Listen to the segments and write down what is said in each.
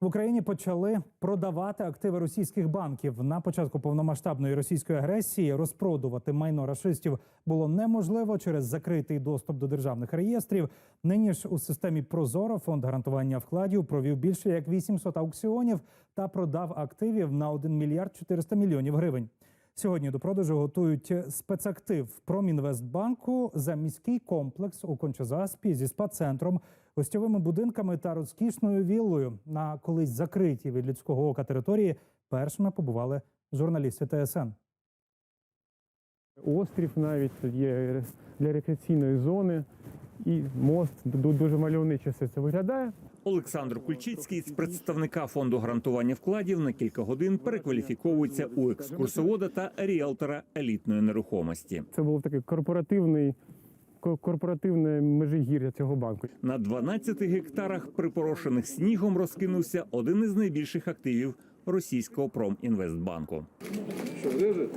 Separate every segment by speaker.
Speaker 1: В Україні почали продавати активи російських банків. На початку повномасштабної російської агресії розпродувати майно рашистів було неможливо через закритий доступ до державних реєстрів. Нині ж у системі Прозоро фонд гарантування вкладів провів більше як 800 аукціонів та продав активів на 1 мільярд 400 мільйонів гривень. Сьогодні до продажу готують спецактив Промінвестбанку за міський комплекс у Кончазаспі зі спа-центром, гостьовими будинками та розкішною віллою. На колись закритій від людського ока території першими побували журналісти ТСН.
Speaker 2: Острів навіть є для рекреаційної зони і мост дуже мальовниче все це виглядає.
Speaker 3: Олександр Кульчицький з представника фонду гарантування вкладів на кілька годин перекваліфіковується у екскурсовода та ріелтора елітної нерухомості.
Speaker 2: Це був такий корпоративний ко- корпоративне межигір'я цього банку.
Speaker 3: На 12 гектарах, припорошених снігом, розкинувся один із найбільших активів російського промінвестбанку.
Speaker 4: Что, лежит?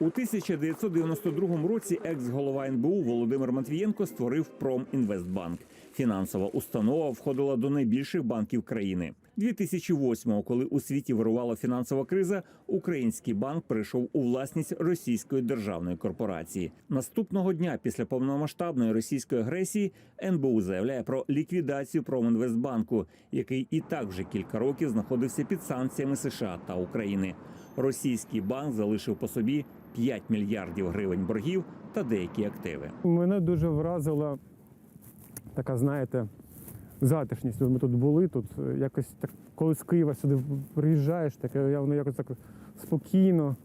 Speaker 3: У 1992 році екс-голова НБУ Володимир Матвієнко створив Промінвестбанк. Фінансова установа входила до найбільших банків країни. 2008-го, коли у світі вирувала фінансова криза, український банк перейшов у власність російської державної корпорації. Наступного дня після повномасштабної російської агресії НБУ заявляє про ліквідацію Промінвестбанку, який і так вже кілька років знаходився під санкціями США та України. Російський банк залишив по собі 5 мільярдів гривень боргів та деякі активи.
Speaker 2: Мене дуже вразила така, знаєте, затишність. Ми тут були, тут е, якось так, коли з Києва сюди приїжджаєш, таке воно якось так спокійно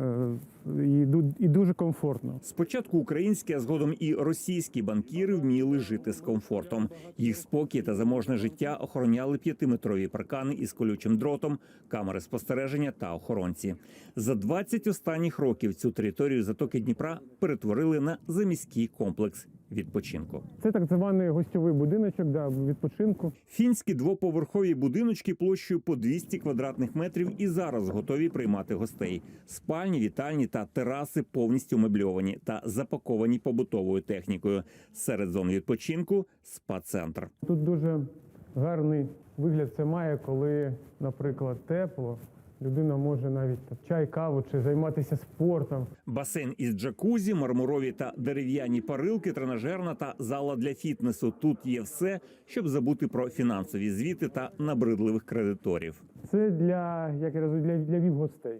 Speaker 2: е, і, і дуже комфортно.
Speaker 3: Спочатку українські, а згодом і російські банкіри вміли жити з комфортом. Їх спокій та заможне життя охороняли п'ятиметрові паркани із колючим дротом, камери спостереження та охоронці. За 20 останніх років цю територію затоки Дніпра перетворили на заміський комплекс відпочинку.
Speaker 2: Це так званий гостьовий будиночок да, відпочинку.
Speaker 3: Фінські двоповерхові будиночки площею по 200 квадратних метрів і зараз готові приймати гостей. Спальні, вітальні та тераси повністю мебльовані та запаковані побутовою технікою. Серед зон відпочинку спа-центр.
Speaker 2: Тут дуже гарний вигляд це має, коли, наприклад, тепло. Людина може навіть там, чай, каву чи займатися спортом.
Speaker 3: Басейн із джакузі, мармурові та дерев'яні парилки, тренажерна та зала для фітнесу. Тут є все, щоб забути про фінансові звіти та набридливих кредиторів.
Speaker 2: Це для, як я розумію, для, для віп-гостей.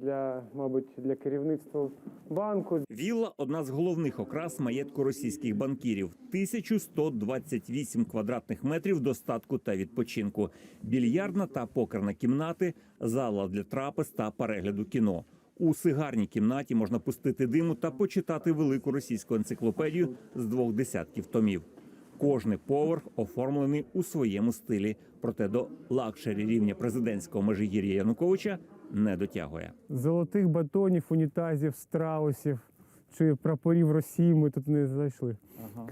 Speaker 2: Для, мабуть, для керівництва банку.
Speaker 3: Вілла одна з головних окрас маєтку російських банкірів. 1128 квадратних метрів достатку та відпочинку, більярдна та покерна кімнати, зала для трапез та перегляду кіно. У сигарній кімнаті можна пустити диму та почитати велику російську енциклопедію з двох десятків томів. Кожний поверх оформлений у своєму стилі, проте до лакшері рівня президентського межигір'я Януковича не дотягує.
Speaker 2: Золотих батонів, унітазів, страусів чи прапорів Росії ми тут не знайшли.
Speaker 3: Ага.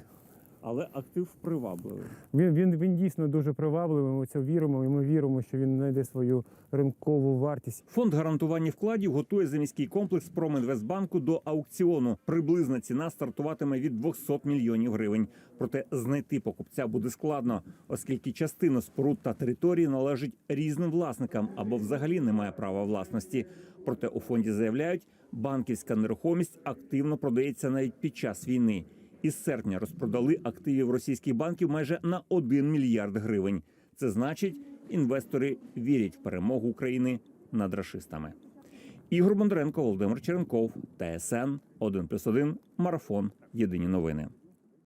Speaker 3: Але актив привабливий.
Speaker 2: Він, він, він дійсно дуже привабливий. Ми це віримо, і ми віримо, що він знайде свою ринкову вартість.
Speaker 3: Фонд гарантування вкладів готує заміський комплекс Промінвестбанку до аукціону. Приблизна ціна стартуватиме від 200 мільйонів гривень. Проте знайти покупця буде складно, оскільки частина споруд та території належить різним власникам або взагалі немає права власності. Проте у фонді заявляють, банківська нерухомість активно продається навіть під час війни. Із серпня розпродали активів російських банків майже на 1 мільярд гривень. Це значить, інвестори вірять в перемогу України над рашистами. Ігор Бондаренко, Володимир Черенков, ТСН 1+,1, Марафон. Єдині новини.